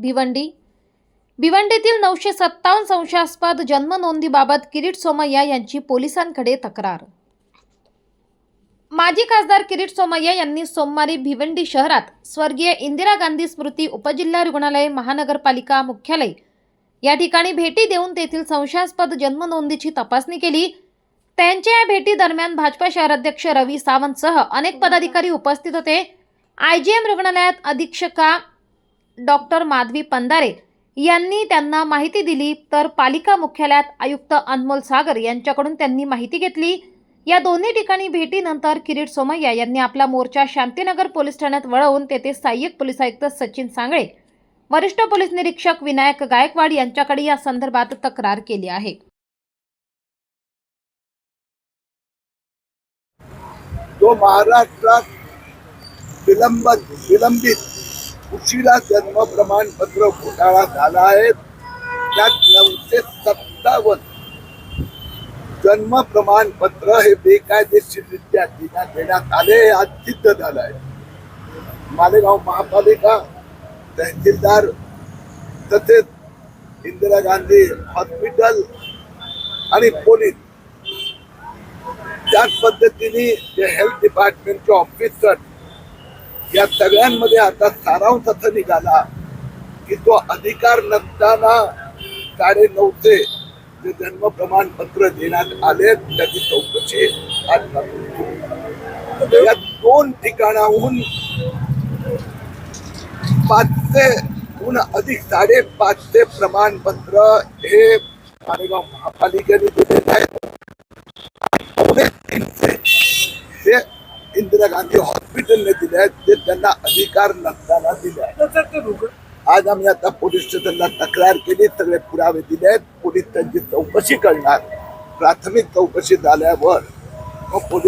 भिवंडी. भिवंडीतील नऊशे सत्तावन्न संशयास्पद जन्मनोंदीबाबत किरीट सोमय्या यांची पोलिसांकडे तक्रार. माजी खासदार किरीट सोमय्या यांनी सोमवारी भिवंडी शहरात स्वर्गीय इंदिरा गांधी स्मृती उपजिल्हा रुग्णालय महानगरपालिका मुख्यालय या ठिकाणी भेटी देऊन तेथील संशयास्पद जन्मनोंदीची तपासणी केली. त्यांच्या या भेटी दरम्यान भाजपा शहराध्यक्ष रवी सावंतसह अनेक पदाधिकारी उपस्थित होते. आय जे एम रुग्णालयात अधीक्षका डॉक्टर माधवी पंधारे यांनी त्यांना माहिती दिली तर पालिका मुख्यालयात आयुक्त अनमोल सागर यांच्याकडून त्यांनी माहिती घेतली. या दोन्ही ठिकाणी भेटीनंतर किरीट सोमय्या यांनी आपला मोर्चा शांतीनगर पोलीस ठाण्यात वळवून तेथे सहाय्यक पोलीस आयुक्त सचिन सांगळे वरिष्ठ पोलीस निरीक्षक विनायक गायकवाड यांच्याकडे या संदर्भात तक्रार केली आहे. तो महाराष्ट्रात विलंबित उशिरा जन्म प्रमाणपत्र घोटाळा झाला आहे. त्यात नऊशे सत्तावन्न जन्म प्रमाणपत्र हे बेकायदेशीररित्या देण्यात देण्यात आले हे आज सिद्ध झालं आहे. मालेगाव महापालिका तहसीलदार तसेच इंदिरा गांधी हॉस्पिटल आणि पोलीस त्याच पद्धतीने जे हेल्थ डिपार्टमेंटचे ऑफिसर या सगळ्यांमध्ये आता सारांश असं निघाला की तो अधिकार नसताना साडे नऊचे जे जन्म प्रमाणपत्र देण्यात आले त्याची चौकशी आज या दोन ठिकाणाहून पाचशे हून अधिक साडेपाचशे प्रमाणपत्र हे मालेगाव महापालिकेने दिलेले आहेत. तीनशे हे इंदिरा गांधी हॉस्पिटलने दिले आहेत ते त्यांना अधिकार नसताना दिले आहेत. आज आम्ही आता पोलीस स्टेशनला तक्रार केली सगळे पुरावे दिले आहेत. पोलीस त्यांची चौकशी करणार. प्राथमिक चौकशी झाल्यावर मग पोलीस